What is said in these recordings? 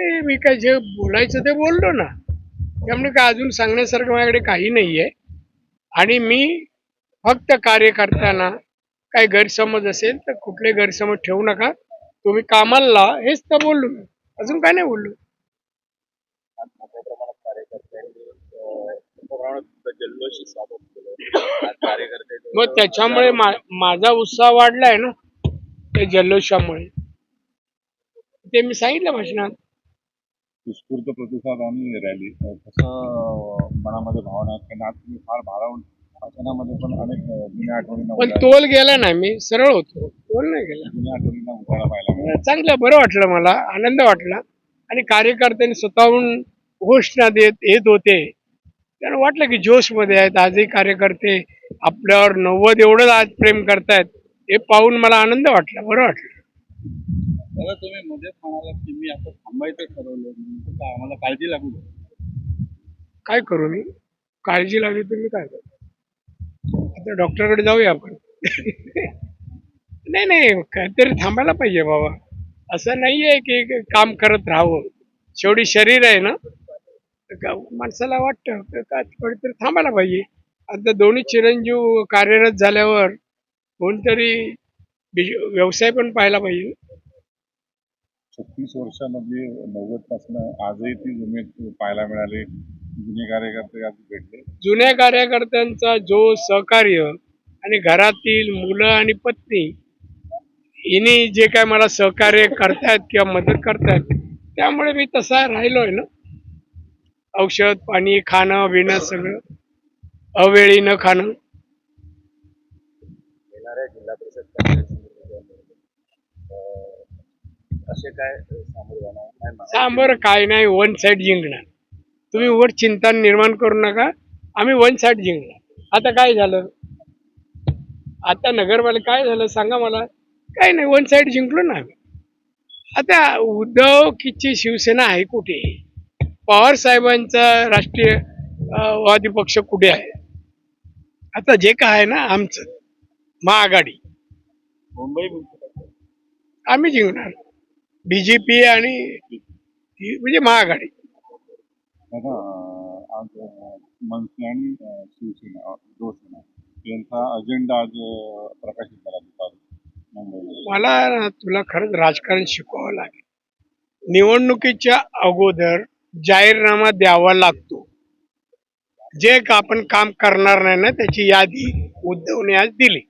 ते मी काय जे बोलायचं ते बोललो ना. त्यामुळे काय अजून सांगण्यासारखं माझ्याकडे काही नाही आहे आणि मी फक्त कार्य करताना काही गैरसमज असेल तर कुठले गैरसमज ठेवू नका. तुम्ही कामाला ला हेच तर बोललो मी. अजून काय नाही बोललो. मग त्याच्यामुळे माझा उत्साह वाढलाय ना त्या जल्लोषामुळे. ते मी सांगितलं भाषणात. उत्स्फूर्त प्रतिसाद आणि रॅली कसं मनामध्ये भावना आहेत कारण आज तुम्ही फार भारावून भाषणामध्ये पण अनेक जुन्या आठवणींना पण उजाळा- तोल गेला नाही मी सरळ होतो. तोल नाही गेला. जुन्या आठवणींना उजाळा पाहायला मिळाला. चांगलं बरं वाटलं मला आनंद वाटला. आणि कार्यकर्त्यांनी स्वतःहून घोषणा देत येत होते. त्यांना वाटलं की जोशमध्ये आहेत आजही कार्यकर्ते आपल्यावर नव्वद एवढं आज प्रेम करतायत हे पाहून मला आनंद वाटला बरं वाटलं. दादा तुम्ही मध्येच म्हणाला की मी आता थांबायचं ठरवलं काय आम्हाला काळजी लागू द्या. काय करू मी? काळजी लागली तर मी काय करू? आता डॉक्टरकडे जाऊया आपण. नाही नाही काहीतरी थांबायला पाहिजे बाबा. असं नाही आहे की काम करत राहावं. शेवटी शरीर आहे ना तर का- माणसाला वाटतं का का थांबायला पाहिजे. आता दोन्ही चिरंजीव कार्यरत झाल्यावर कोणतरी बिज- व्यवसाय पण पाहायला पाहिजे. छत्तीस वर्षामध्ये नव्वदपासून आजही ती जुने पाहायला मिळाली. जुने कार्यकर्ते आज भेटले. जुन्या कार्यकर्त्यांचा जो सहकार्य आणि घरातील मुलं आणि पत्नी हिने जे काय मला सहकार्य करतायत किंवा मदत करतायत त्यामुळे मी तसा राहिलोय ना. औषध पाणी खाणं पिणं सगळं अवेळी न खाणं. येणाऱ्या जिल्हा परिषद असे काय? सांबर काय नाही वन साईड जिंकणार. तुम्ही वर चिंता निर्माण करू नका आम्ही वन साईड जिंकणार. आता काय झालं? आता नगरपालिका काय झालं सांगा मला? काय नाही वन साईड जिंकलो ना आम्ही. आता उद्धव किची शिवसेना आहे कुठे? पवार साहेबांचा राष्ट्रीय वादी पक्ष कुठे आहे? आता जे काय आहे ना आमचं. महाआघाडी. मुंबई आम्ही जिंकणार. बीजेपी आणि म्हणजे महाआघाडी. दादा आज मनसे आणि शिवसेना शिवसेना यांचा अजेंडा आज प्रकाशित झाला मला ना तुला खरंच राजकारण शिकवावं लागेल. निवडणुकीच्या अगोदर जाहीरनामा द्यावा लागतो. जे का आपण काम करणार नाही ना त्याची यादी उद्धवने आज दिली.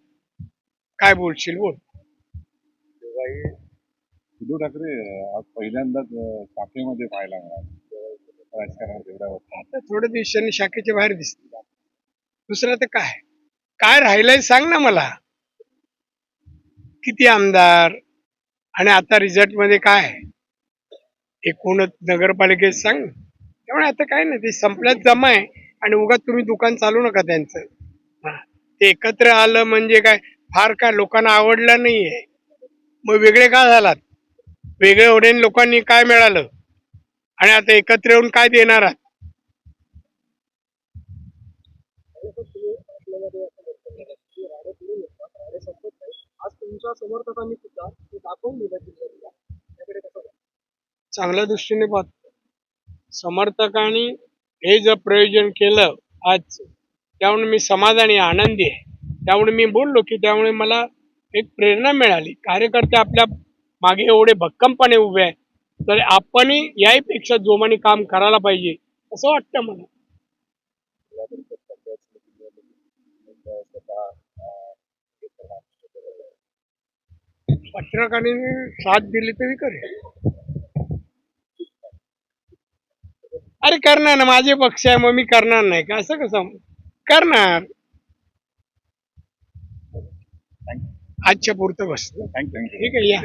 काय बोलशील बोल. उद्धव ठाकरे आज पहिल्यांदाच शाखेमध्ये पाहायला मिळाले. राजकारणात एवढ्या आता थोड्या दिवसांनी शाखेच्या बाहेर दिसतील. दुसरं तर काय? काय राहिलंय सांग ना मला. किती आमदार आणि आता रिझल्टमध्ये काय? आहे? एकूणच नगरपालिकेत सांग. त्यामुळे आता काय नाही ते संपल्यात जमा आहे आणि उगा तुम्ही दुकान चालू नका त्यांचं. हा. ते एकत्र आलं म्हणजे काय? फार काय लोकांना आवडलं नाहीये. मग वेगळे का झालात? वेगळे होणे लोकांनी काय मिळालं? आणि आता एकत्र येऊन काय देणार आहात? आज तुमच्या समर्थकांनी सुद्धा दाखवून चांगल्या दृष्टीने पाहतो समर्थकांनी हे जर प्रयोजन केलं आज त्यामुळे मी समाधानी आनंदी आहे. त्यामुळे मी बोललो की त्यामुळे मला एक प्रेरणा मिळाली. कार्यकर्ते आपल्या मागे एवढे भक्कमपणे उभे आहे तर आपणही याहीपेक्षा जोमाने काम करायला पाहिजे असं वाटतं मला. पत्रकारांनी साथ दिली तरी करेल. अरे करणार ना माझे पक्ष आहे मग मी करणार नाही का? असं कसं? करणार. आजच्या पुरतं बस. थँक्यू ठीक आहे या.